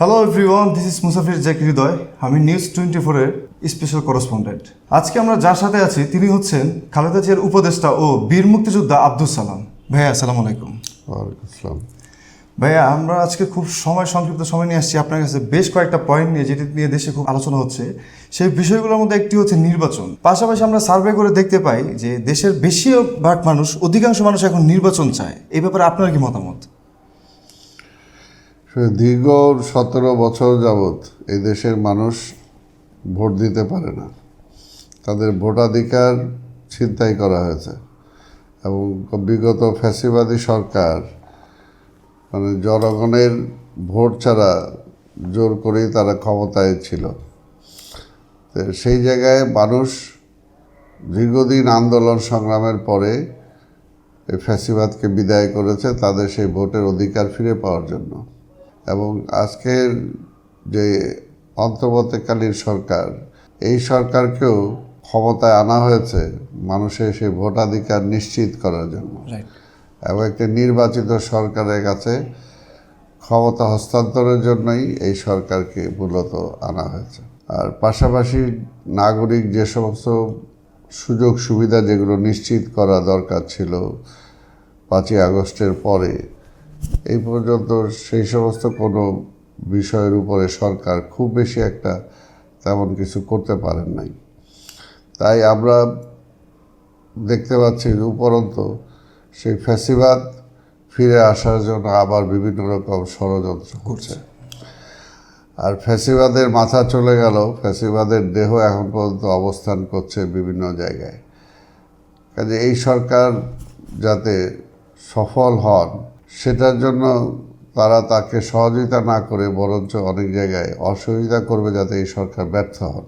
Hello everyone this is মুসাফির জাকির হৃদয়। আমি news twenty ফোরের স্পেশাল করসপন্ডেন্ট আজকে আমরা যার সাথে আছি তিনি হচ্ছেন খালেদা জিয়ার উপদেষ্টা ও বীর মুক্তিযোদ্ধা আব্দুল সালাম। ভাইয়া আসসালামু আলাইকুম। আসসালাম। ভাইয়া আমরা আজকে খুব সময় সংক্ষিপ্ত সময় নিয়ে আসছি। আপনার কাছে বেশ কয়েকটা পয়েন্ট নিয়ে যেটি নিয়ে দেশে খুব আলোচনা হচ্ছে। সেই বিষয়গুলোর মধ্যে একটি হচ্ছে নির্বাচন। পাশাপাশি আমরা সার্ভে করে দেখতে পাই যে দেশের বেশিরভাগ মানুষ অধিকাংশ মানুষ এখন নির্বাচন চায়। এই ব্যাপারে আপনার কি মতামত? দীর্ঘ সতেরো বছর যাবৎ এই দেশের মানুষ ভোট দিতে পারে না। তাদের ভোটাধিকার ছিনতাই করা হয়েছে এবং বিগত ফ্যাসিবাদী সরকার মানে জনগণের ভোট ছাড়া জোর করেই তারা ক্ষমতায় ছিল। তো সেই জায়গায় মানুষ দীর্ঘদিন আন্দোলন সংগ্রামের পরে এই ফ্যাসিবাদকে বিদায় করেছে তাদের সেই ভোটের অধিকার ফিরে পাওয়ার জন্য। এবং আজকের যে অন্তর্বর্তীকালীন সরকার এই সরকারকেও ক্ষমতায় আনা হয়েছে মানুষের সেই ভোটাধিকার নিশ্চিত করার জন্য। এবং একটি নির্বাচিত সরকারের কাছে ক্ষমতা হস্তান্তরের জন্যই এই সরকারকে মূলত আনা হয়েছে। আর পাশাপাশি নাগরিক যে সমস্ত সুযোগ সুবিধা যেগুলো নিশ্চিত করা দরকার ছিল পাঁচই আগস্টের পরে এই পর্যন্ত সেই সমস্ত কোনো বিষয়ের উপরে সরকার খুব বেশি একটা তেমন কিছু করতে পারেন নাই। তাই আমরা দেখতে পাচ্ছি উপরন্ত সেই ফ্যাসিবাদ ফিরে আসার জন্য আবার বিভিন্ন রকম ষড়যন্ত্র করছে। আর ফ্যাসিবাদের মাথা চলে গেল, ফ্যাসিবাদের দেহ এখন পর্যন্ত অবস্থান করছে বিভিন্ন জায়গায়। কাজে এই সরকার যাতে সফল হন সেটার জন্য তারা তাকে সহযোগিতা না করে বরঞ্চ অনেক জায়গায় অসহযোগিতা করবে যাতে এই সরকার ব্যর্থ হন।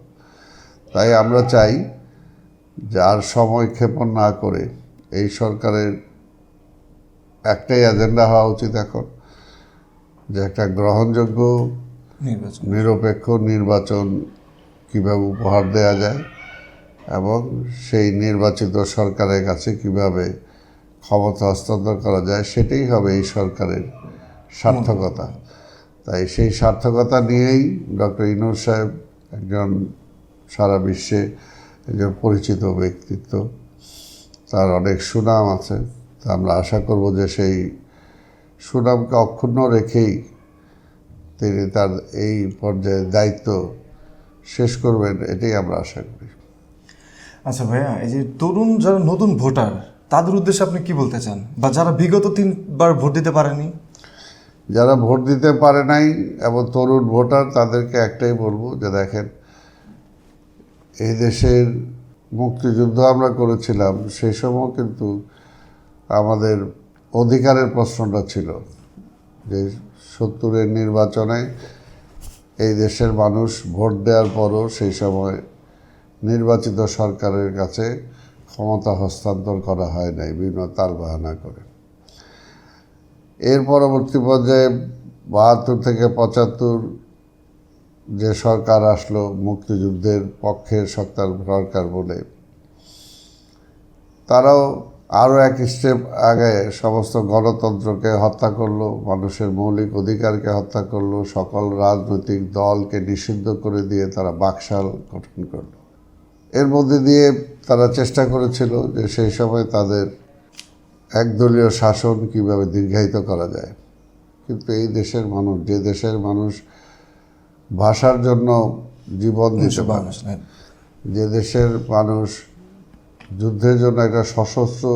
তাই আমরা চাই যে আর সময় ক্ষেপণ না করে এই সরকারের একটাই এজেন্ডা হওয়া উচিত এখন যে একটা গ্রহণযোগ্য নির্বাচন। নিরপেক্ষ নির্বাচন কীভাবে উপহার দেওয়া যায় এবং সেই নির্বাচিত সরকারের কাছে কীভাবে ক্ষমতা হস্তান্তর করা যায়, সেটাই হবে এই সরকারের সার্থকতা। তাই সেই সার্থকতা নিয়েই ডক্টর ইনুর সাহেব একজন সারা বিশ্বে একজন পরিচিত ব্যক্তিত্ব। তার অনেক সুনাম আছে। তা আমরা আশা করব যে সেই সুনামকে অক্ষুণ্ণ রেখেই তিনি তার এই পর্যায়ে দায়িত্ব শেষ করবেন, এটাই আমরা আশা করি। আচ্ছা ভাইয়া, এই যে তরুণ, যারা নতুন ভোটার তাদের উদ্দেশ্যে আপনি কি বলতে চান? বা যারা বিগত তিনবার ভোট দিতে পারেনি? যারা ভোট দিতে পারে নাই এবং তরুণ ভোটার, তাদেরকে একটাই বলব যে দেখেন, এই দেশের মুক্তিযুদ্ধ আমরা করেছিলাম সেই সময় কিন্তু আমাদের অধিকারের প্রশ্নটা ছিল যে সত্তরের নির্বাচনে এই দেশের মানুষ ভোট দেওয়ার পরও সেই সময় নির্বাচিত সরকারের কাছে ক্ষমতা হস্তান্তর করা হয় নাই, বিভিন্ন তালবাহানা করে। এর পরবর্তী পর্যায়ে বাহাত্তর থেকে পঁচাত্তর যে সরকার আসলো, মুক্তিযুদ্ধের পক্ষের সত্তার সরকার বলে, তারাও আরও এক স্টেপ আগে সমস্ত গণতন্ত্রকে হত্যা করল, মানুষের মৌলিক অধিকারকে হত্যা করল, সকল রাজনৈতিক দলকে নিষিদ্ধ করে দিয়ে তারা বাকশাল গঠন করল। এর মধ্যে দিয়ে তারা চেষ্টা করেছিল যে সেই সময় তাদের একদলীয় শাসন কীভাবে দীর্ঘায়িত করা যায়। কিন্তু এই দেশের মানুষ যে দেশের মানুষ ভাষার জন্য জীবন দিতে পারে যে দেশের মানুষ যুদ্ধের জন্য একটা সশস্ত্র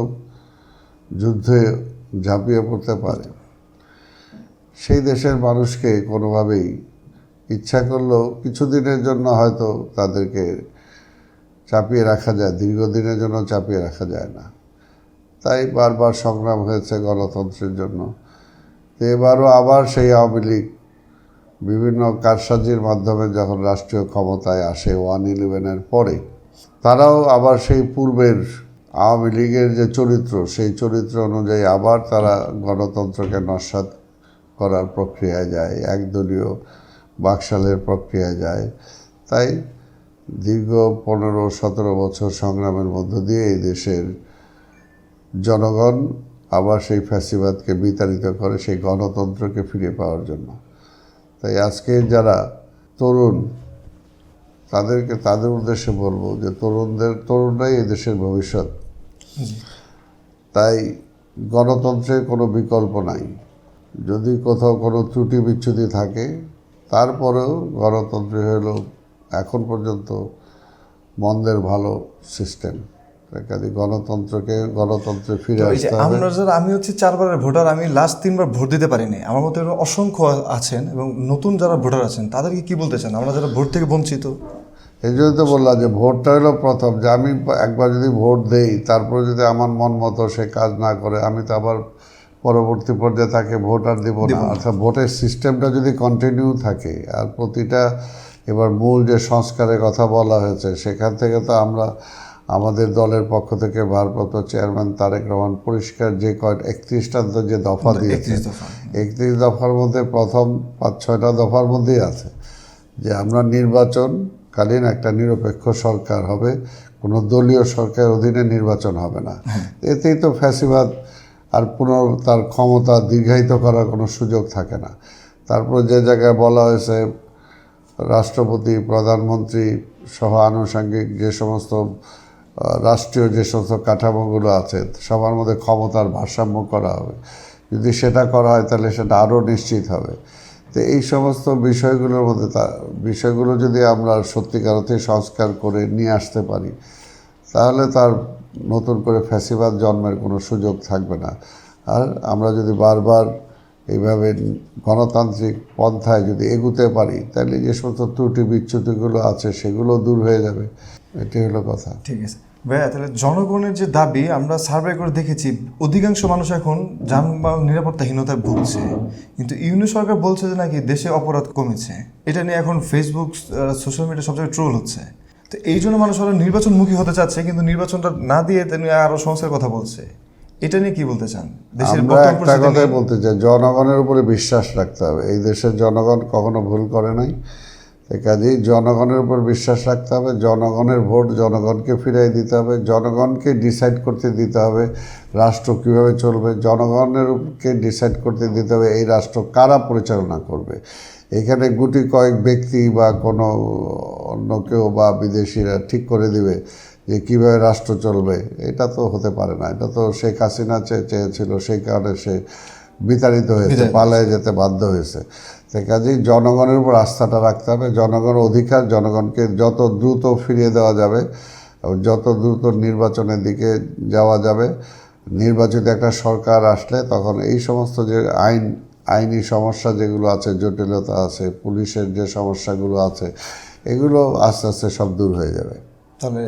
যুদ্ধে ঝাঁপিয়ে পড়তে পারে। সেই দেশের মানুষকে কোনোভাবেই ইচ্ছা করলেও কিছুদিনের জন্য হয়তো তাদেরকে চাপিয়ে রাখা যায়, দীর্ঘদিনের জন্য চাপিয়ে রাখা যায় না। তাই বারবার সংগ্রাম হয়েছে গণতন্ত্রের জন্য। তো এবারও আবার সেই আওয়ামী লীগ বিভিন্ন কারসাজির মাধ্যমে যখন রাষ্ট্রীয় ক্ষমতায় আসে, ওয়ান ইলেভেনের পরে, তারাও আবার সেই পূর্বের আওয়ামী লীগের যে চরিত্র, সেই চরিত্র অনুযায়ী আবার তারা গণতন্ত্রকে নস্বাত করার প্রক্রিয়ায় যায়, একদলীয় বাকশালের প্রক্রিয়ায় যায়। তাই দীর্ঘ পনেরো, সতেরো বছর সংগ্রামের মধ্য দিয়ে এই দেশের জনগণ আবার সেই ফ্যাসিবাদকে বিতাড়িত করে, সেই গণতন্ত্রকে ফিরে পাওয়ার জন্য। তাই আজকে যারা তরুণ, তাদেরকে, তাদের উদ্দেশ্যে বলব যে তরুণদের, তরুণরাই দেশের ভবিষ্যৎ। তাই গণতন্ত্রের কোনো বিকল্প নাই। যদি কোথাও কোনো ত্রুটি বিচ্যুতি থাকে, তারপরেও গণতন্ত্র হলো এখন পর্যন্ত মন্দের ভালো সিস্টেম। কাজে গণতন্ত্রকে গণতন্ত্রে ফিরে আসতে হবে। আমরা যারা আমি হচ্ছে চারবারের ভোটার আমি লাস্ট তিনবার ভোট দিতে পারিনি। আমার মতো অসংখ্য আছেন এবং নতুন যারা ভোটার আছেন তাদেরকে কি বলতে চান? আমরা যারা ভোট থেকে বঞ্চিত। এই জন্য তো বললাম যে ভোটটা হলো প্রথম। যে আমি একবার যদি ভোট দেই তারপরে যদি আমার মন মতো সে কাজ না করে আমি তো আবার পরবর্তী পর্যায়ে তাকে ভোট আর দিব না। অর্থাৎ ভোটের সিস্টেমটা যদি কন্টিনিউ থাকে আর প্রতিটা এবার মূল যে সংস্কারের কথা বলা হয়েছে সেখান থেকে তো আমরা আমাদের দলের পক্ষ থেকে ভারপ্রাপ্ত চেয়ারম্যান তারেক রহমান পরিষ্কার যে কয় একত্রিশটা যে দফা দিয়েছে 31 দফা। একত্রিশ দফার মধ্যে প্রথম পাঁচ ছয়টা দফার মধ্যেই আছে। যে আমরা নির্বাচনকালীন একটা নিরপেক্ষ সরকার হবে কোনো দলীয় সরকারের অধীনে নির্বাচন হবে না। এতেই তো ফ্যাসিবাদ আর পুনর তার ক্ষমতা দীর্ঘায়িত করার কোনো সুযোগ থাকে না। তারপর যে জায়গায় বলা হয়েছে রাষ্ট্রপতি, প্রধানমন্ত্রী সহ আনুষঙ্গিক যে সমস্ত রাষ্ট্রীয় যে সমস্ত কাঠামোগুলো আছে, সবার মধ্যে ক্ষমতার ভারসাম্য করা হবে। যদি সেটা করা হয়, তাহলে সেটা আরও নিশ্চিত হবে। তো এই সমস্ত বিষয়গুলোর মধ্যে তা, বিষয়গুলো যদি আমরা সত্যিকার অর্থে সংস্কার করে নিয়ে আসতে পারি, তাহলে তার নতুন করে ফ্যাসিবাদ জন্মের কোনো সুযোগ থাকবে না। আর আমরা যদি বারবার এইভাবে গণতান্ত্রিক পন্থায় যদি এগুতে পারি, তাহলে যে সমস্ত ত্রুটি বিচ্যুতিগুলো আছে সেগুলো দূর হয়ে যাবে। এটি হলো কথা। ঠিক আছে। ভাইয়া, তাহলে জনগণের যে দাবি, আমরা সার্ভে করে দেখেছি, অধিকাংশ মানুষ এখন যানবাহন নিরাপত্তাহীনতায় ভুগছে। কিন্তু ইউনি সরকার বলছে যে নাকি দেশে অপরাধ কমেছে। এটা নিয়ে এখন ফেসবুক সোশ্যাল মিডিয়া সব জায়গায় ট্রোল হচ্ছে। তো এই জন্য মানুষ আরও নির্বাচনমুখী হতে চাচ্ছে, কিন্তু নির্বাচনটা না দিয়ে তিনি আরও সংস্কার কথা বলছে। এটা নিয়ে কি বলতে চান? দেশের একটা কথাই বলতে চাই জনগণের উপরে বিশ্বাস রাখতে হবে। এই দেশের জনগণ কখনো ভুল করে নাই। কাজেই জনগণের উপর বিশ্বাস রাখতে হবে জনগণের ভোট জনগণকে ফিরিয়ে দিতে হবে জনগণকে ডিসাইড করতে দিতে হবে রাষ্ট্র কীভাবে চলবে জনগণের জনগণেরকে ডিসাইড করতে দিতে হবে এই রাষ্ট্র কারা পরিচালনা করবে। এখানে গুটি কয়েক ব্যক্তি বা কোনো অন্য কেউ বা বিদেশিরা ঠিক করে দিবে। যে কীভাবে রাষ্ট্র চলবে এটা তো হতে পারে না। এটা তো শেখ হাসিনা চেয়েছিল সেই কারণে সে বিতাড়িত হয়েছে পালায় যেতে বাধ্য হয়েছে। সে কাজেই জনগণের উপর আস্থাটা রাখতে হবে। জনগণের অধিকার জনগণকে যত দ্রুত ফিরিয়ে দেওয়া যাবে যত দ্রুত নির্বাচনের দিকে যাওয়া যাবে নির্বাচিত একটা সরকার আসলে তখন এই সমস্ত যে আইন আইনি সমস্যা যেগুলো আছে জটিলতা আছে পুলিশের যে সমস্যাগুলো আছে এগুলো আস্তে আস্তে সব দূর হয়ে যাবে। তাহলে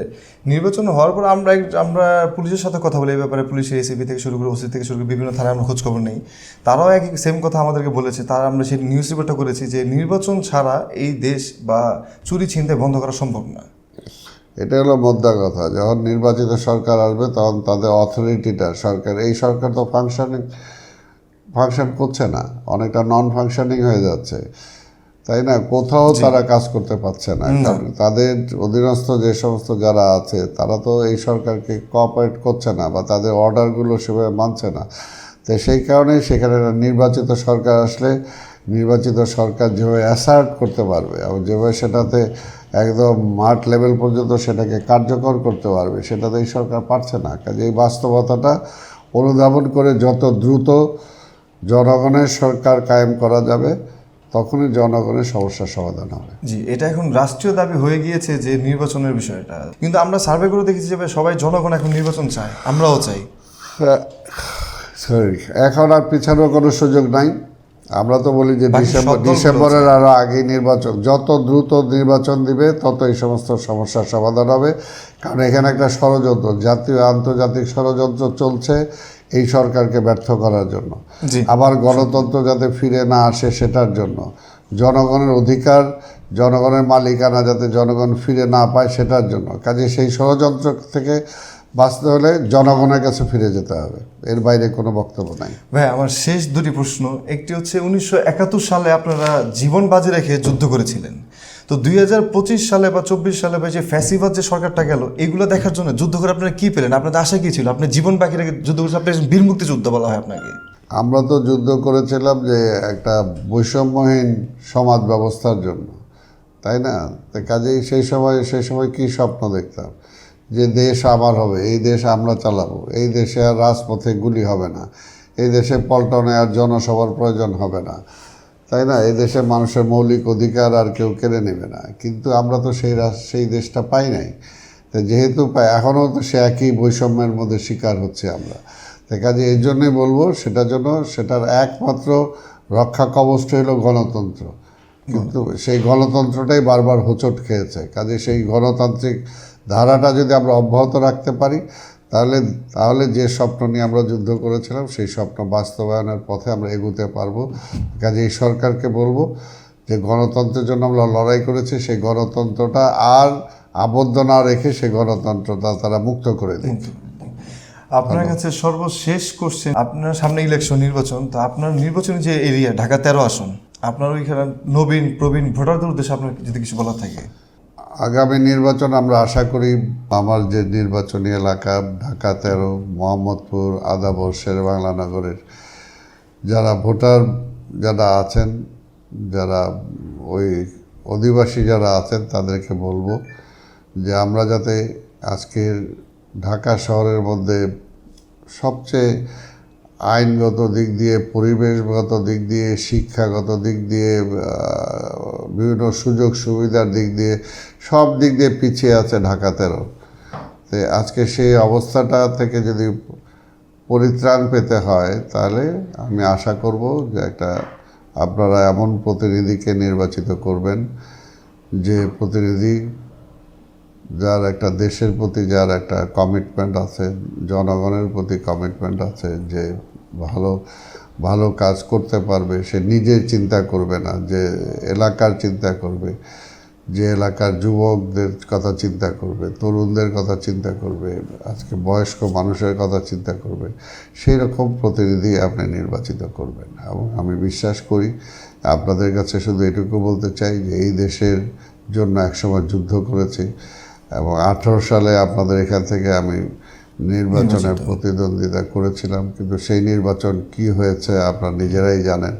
নির্বাচন হওয়ার পর আমরা আমরা পুলিশের সাথে কথা বলি, এই ব্যাপারে পুলিশের এসিপি থেকে শুরু করে ওসি থেকে শুরু করে বিভিন্ন থানায় আমরা খোঁজ খবর নেই। তারাও এক সেম কথা আমাদেরকে বলেছে। তারা আমরা সেই নিউজ রিপোর্টটা করেছি যে নির্বাচন ছাড়া এই দেশ বা চুরি ছিনতাই বন্ধ করা সম্ভব না। এটা হলো মোদ্দা কথা। যখন নির্বাচিত সরকার আসবে, তখন তাদের অথরিটিটা সরকার। এই সরকার তো ফাংশনিং ফাংশন করছে না। অনেকটা নন ফাংশনিং হয়ে যাচ্ছে। তাই না? কোথাও তারা কাজ করতে পারছে না। কারণ তাদের অধীনস্থ যে সমস্ত যারা আছে তারা তো এই সরকারকে কোঅপারেট করছে না বা তাদের অর্ডারগুলো সেভাবে মানছে না। তো সেই কারণে সেখানে নির্বাচিত সরকার আসলে নির্বাচিত সরকার যেভাবে অ্যাসার্ট করতে পারবে এবং যেভাবে সেটাতে একদম মাঠ লেভেল পর্যন্ত সেটাকে কার্যকর করতে পারবে সেটা তো এই সরকার পারছে না। কাজে এই বাস্তবতাটা অনুধাবন করে যত দ্রুত জনগণের সরকার কায়েম করা যাবে তখনই জনগণের সমস্যার সমাধান হবে। জি এটা এখন রাষ্ট্রীয় দাবি হয়ে গিয়েছে যে নির্বাচনের বিষয়টা। কিন্তু আমরা সার্ভে করে দেখেছি যে সবাই জনগণ এখন নির্বাচন চায় আমরাও চাই। সরি এখন আর পিছানোর কোনো সুযোগ নাই। আমরা তো বলি যে ডিসেম্বর ডিসেম্বরের আরও আগেই নির্বাচন। যত দ্রুত নির্বাচন দিবে তত এই সমস্ত সমস্যার সমাধান হবে। কারণ এখানে একটা ষড়যন্ত্র জাতীয় আন্তর্জাতিক ষড়যন্ত্র চলছে। এই সরকারকে ব্যর্থ করার জন্য। আবার গণতন্ত্র যাতে ফিরে না আসে সেটার জন্য। জনগণের অধিকার জনগণের মালিকানা যাতে জনগণ ফিরে না পায় সেটার জন্য। কাজে সেই ষড়যন্ত্র থেকে বাঁচতে হলে জনগণের কাছে ফিরে যেতে হবে। এর বাইরে কোনো বক্তব্য নাই। ভাই আমার শেষ দুটি প্রশ্ন। একটি হচ্ছে উনিশশো একাত্তর সালে আপনারা জীবন বাজি রেখে যুদ্ধ করেছিলেন। তো দুই হাজার পঁচিশ সালে বা চব্বিশ সালে বা যে ফ্যাসিবাদ যে সরকারটা গেল, এগুলো দেখার জন্য যুদ্ধ করে আপনারা কী পেলেন? আপনাদের আশা কী ছিল? আপনি জীবন বাকি রেখে যুদ্ধ করেছেন আপনি একজন বীর মুক্তি যুদ্ধ বলা হয় আপনাকে? আমরা তো যুদ্ধ করেছিলাম যে একটা বৈষম্যহীন সমাজ ব্যবস্থার জন্য, তাই না? তো কাজেই সেই সময় সেই সময় কি স্বপ্ন দেখতাম? যে দেশ আমার হবে, এই দেশ আমরা চালাবো, এই দেশে আর রাজপথে গুলি হবে না, এই দেশে পল্টনে আর জনসভার প্রয়োজন হবে না। তাই না? এই দেশে মানুষের মৌলিক অধিকার আর কেউ কেড়ে নেবে না। কিন্তু আমরা তো সেই সেই দেশটা পাই নাই। তো যেহেতু পাই, এখনও তো সে একই বৈষম্যের মধ্যে শিকার হচ্ছে আমরা। তাই কাজে এই জন্যই বলব সেটার জন্য সেটার একমাত্র রক্ষা কবচটা হলো গণতন্ত্র। কিন্তু সেই গণতন্ত্রটাই বারবার হোঁচট খেয়েছে। কাজে সেই গণতান্ত্রিক ধারাটা যদি আমরা অব্যাহত রাখতে পারি তাহলে তাহলে যে স্বপ্ন নিয়ে আমরা যুদ্ধ করেছিলাম সেই স্বপ্ন বাস্তবায়নের পথে আমরা এগোতে পারব। কাজে এই সরকারকে বলব যে গণতন্ত্রের জন্য আমরা লড়াই করেছি সেই গণতন্ত্রটা আর আবদ্ধ না রেখে সেই গণতন্ত্রটা তারা মুক্ত করে দিন আপনার কাছে সর্বশেষ কোশ্চেন আপনার সামনে ইলেকশন নির্বাচন তো আপনার নির্বাচনী যে এরিয়া ঢাকা তেরো আসন আপনার ওইখানে নবীন প্রবীণ ভোটারদের উদ্দেশ্যে আপনার যদি কিছু বলা থাকে। আগামী নির্বাচন আমরা আশা করি আমার যে নির্বাচনী এলাকা, ঢাকা তেরো, মোহাম্মদপুর, আদাবর, শেরবাংলা নগরের যারা ভোটার যারা আছেন, যারা ওই অধিবাসী যারা আছেন তাদেরকে বলব যে আমরা যাতে আজকের ঢাকা শহরের মধ্যে সবচেয়ে আইনগত দিক দিয়ে, পরিবেশগত দিক দিয়ে, শিক্ষাগত দিক দিয়ে বিভিন্ন সুযোগ সুবিধার দিক দিয়ে, সব দিক দিয়ে পিছিয়ে আছে ঢাকাতেরও তো আজকে সেই অবস্থাটা থেকে যদি পরিত্রাণ পেতে হয়, তাহলে আমি আশা করব যে একটা আপনারা এমন প্রতিনিধিকে নির্বাচিত করবেন যে প্রতিনিধি যার একটা দেশের প্রতি যার একটা কমিটমেন্ট আছে, জনগণের প্রতি কমিটমেন্ট আছে যে ভালো ভালো কাজ করতে পারবে, সে নিজে চিন্তা করবে না, যে এলাকার চিন্তা করবে, যে এলাকার যুবকদের কথা চিন্তা করবে, তরুণদের কথা চিন্তা করবে, আজকে বয়স্ক মানুষের কথা চিন্তা করবে, সেই রকম প্রতিনিধি আপনি নির্বাচিত করবেন। এবং আমি বিশ্বাস করি, আপনাদের কাছে শুধু এটুকু বলতে চাই যে এই দেশের জন্য একসময় যুদ্ধ করেছি। এবং আঠারো সালে আপনাদের এখান থেকে আমি নির্বাচনের প্রতিদ্বন্দ্বিতা করেছিলাম কিন্তু সেই নির্বাচন কি হয়েছে আপনারা নিজেরাই জানেন।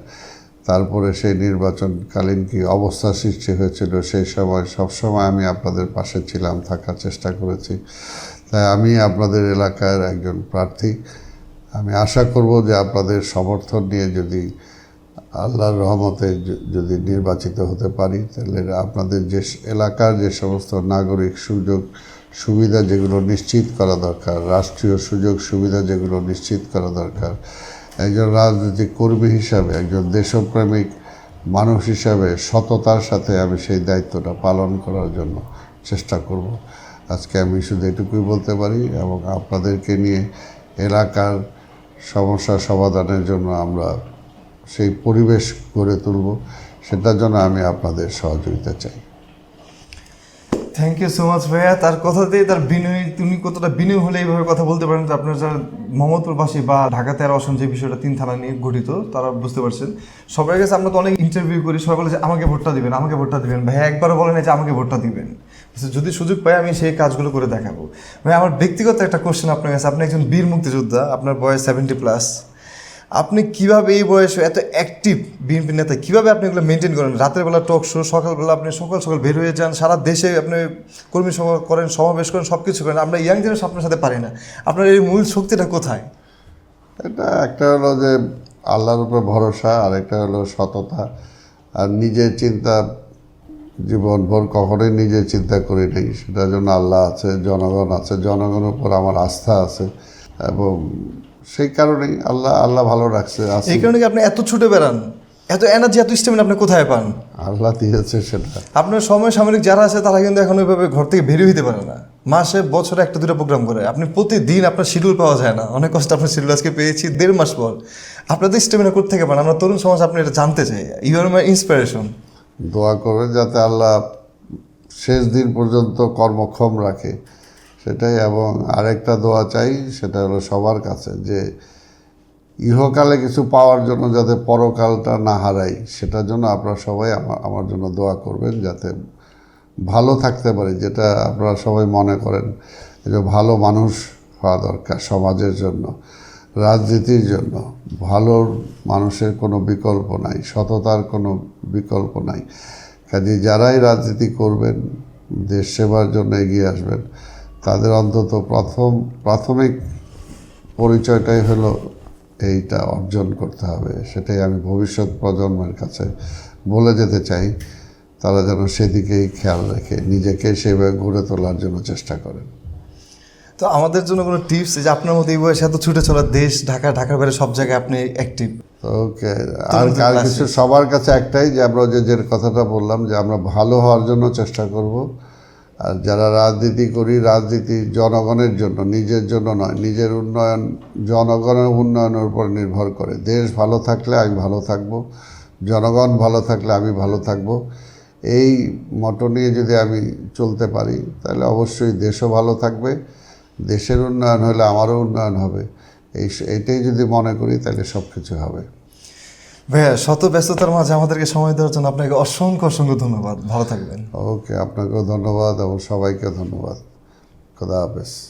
তারপরে সেই নির্বাচনকালীন কি অবস্থা সৃষ্টি হয়েছিল সেই সময় সবসময় আমি আপনাদের পাশে ছিলাম থাকার চেষ্টা করেছি। তাই আমি আপনাদের এলাকার একজন প্রার্থী। আমি আশা করব যে আপনাদের সমর্থন নিয়ে যদি আল্লাহর রহমতে যদি নির্বাচিত হতে পারি, তাহলে আপনাদের যে এলাকার যে সমস্ত নাগরিক সুযোগ সুবিধা যেগুলো নিশ্চিত করা দরকার, রাষ্ট্রীয় সুযোগ সুবিধা যেগুলো নিশ্চিত করা দরকার, একজন রাজনৈতিক কর্মী হিসাবে, একজন দেশপ্রেমিক মানুষ হিসাবে সততার সাথে আমি সেই দায়িত্বটা পালন করার জন্য চেষ্টা করব। আজকে আমি শুধু এটুকুই বলতে পারি এবং আপনাদেরকে নিয়ে এলাকার সমস্যা সমাধানের জন্য আমরা সেই পরিবেশ গড়ে তুলব, সেটার জন্য আমি আপনাদের সহযোগিতা চাই। থ্যাংক ইউ সো মাচ ভাইয়া। তার কথাতেই তার বিনয় তুমি কতটা বিনয় হলে এইভাবে কথা বলতে পারেন আপনার যারা মোহাম্মদপুরবাসী বা ঢাকাতে আর অসম যে বিষয়টা তিন থানা নিয়ে গঠিত, তারা বুঝতে পারছেন। সবার কাছে আমরা তো অনেক ইন্টারভিউ করি, সবাই বলে যে আমাকে ভোটটা দিবেন, আমাকে ভোটটা দিবেন। ভাইয়া একবারও বলেন যে আমাকে ভোটটা দিবেন। যদি সুযোগ পাই আমি সেই কাজগুলো করে দেখাবো। ভাই আমার ব্যক্তিগত একটা কোশ্চেন আপনার কাছে। আপনি একজন বীর মুক্তিযোদ্ধা, আপনার বয়স সেভেন্টি প্লাস আপনি কীভাবে এই বয়সে এত অ্যাক্টিভ বিএনপি নেতা, কীভাবে আপনি এগুলো মেনটেন করেন? রাতের বেলা টক শো সকালবেলা আপনি সকাল সকাল বের হয়ে যান, সারা দেশে আপনি কর্মী সভা করেন, সমাবেশ করেন সব কিছু করেন। আমরা ইয়াং জেনারেশন আপনার সাথে পারি না। আপনার এই মূল শক্তিটা কোথায়? এটা একটা হলো যে আল্লাহর উপর ভরসা, আর একটা হলো সততা। আর নিজের চিন্তা জীবনভর কখনোই নিজের চিন্তা করি নাই। সেটার জন্য আল্লাহ আছে, জনগণ আছে। জনগণের উপর আমার আস্থা আছে। এবং সেই কারণেই আল্লাহ আল্লাহ ভালো রাখছে এই কারণে কি আপনি এত ছুটে বেড়ান? এত এনার্জি এত স্টেমিনা আপনি কোথায় পান? আল্লাহ দিয়েছে সেটা। আপনার সময় সামরিক যারা আছে তারা কিন্তু এখন ওইভাবে ঘর থেকে বেরিয়ে হইতে পারে না। মাসে বছরে একটা দুটো প্রোগ্রাম করে। আপনি প্রতিদিন আপনার শিডিউল পাওয়া যায় না। অনেক কষ্ট আপনার শিডিউল আজকে পেয়েছি দেড় মাস পর। আপনাদের স্টেমিনা করতে থেকে পান? আমরা তরুণ সমাজ আপনি এটা জানতে চাই। ইউ আর মাই ইন্সপিরেশন দোয়া করে যাতে আল্লাহ শেষ দিন পর্যন্ত কর্মক্ষম রাখে। সেটাই, এবং আরেকটা দোয়া চাই, সেটা হলো সবার কাছে যে ইহকালে কিছু পাওয়ার জন্য যাতে পরকালটা না হারাই, সেটার জন্য আপনারা সবাই আমার আমার জন্য দোয়া করবেন, যাতে ভালো থাকতে পারি, যেটা আপনারা সবাই মনে করেন যে ভালো মানুষ হওয়া দরকার সমাজের জন্য, রাজনীতির জন্য। ভালো মানুষের কোনো বিকল্প নাই, সততার কোনো বিকল্প নাই। কাজে যারাই রাজনীতি করবেন, দেশ সেবার জন্য এগিয়ে আসবেন। তাদের অন্তত প্রথম প্রাথমিক পরিচয়টাই হলো এইটা অর্জন করতে হবে। সেটাই আমি ভবিষ্যৎ প্রজন্মের কাছে বলে যেতে চাই তারা যেন সেদিকেই খেয়াল রেখে নিজেকে সেভাবে গড়ে তোলার জন্য চেষ্টা করেন। তো আমাদের জন্য কোনো টিপস যে আপনার মতো এই বয়সে এত ছুটে চলা দেশ ঢাকা ঢাকার বাইরে সব জায়গায় আপনি অ্যাক্টিভ ওকে আর আর কিছু সবার কাছে একটাই যে আমরা যে যে কথাটা বললাম যে আমরা ভালো হওয়ার জন্য চেষ্টা করব। আর যারা রাজনীতি করি, রাজনীতি জনগণের জন্য, নিজের জন্য নয়, নিজের উন্নয়ন, জনগণের উন্নয়নের উপর নির্ভর করে। দেশ ভালো থাকলে আমি ভালো থাকব, জনগণ ভালো থাকলে আমি ভালো থাকব। এই মতো নিয়ে যদি আমি চলতে পারি, তাহলে অবশ্যই দেশও ভালো থাকবে, দেশের উন্নয়ন হলে আমারও উন্নয়ন হবে। এই এইটাই যদি মনে করি, তাহলে সব কিছু হবে। ভাইয়া শত ব্যস্ততার মাঝে আমাদেরকে সময় দেওয়ার জন্য আপনাকে অসংখ্য অসংখ্য ধন্যবাদ। ভালো থাকবেন। ওকে আপনাকেও ধন্যবাদ এবং সবাইকে ধন্যবাদ। খোদা হাফেজ।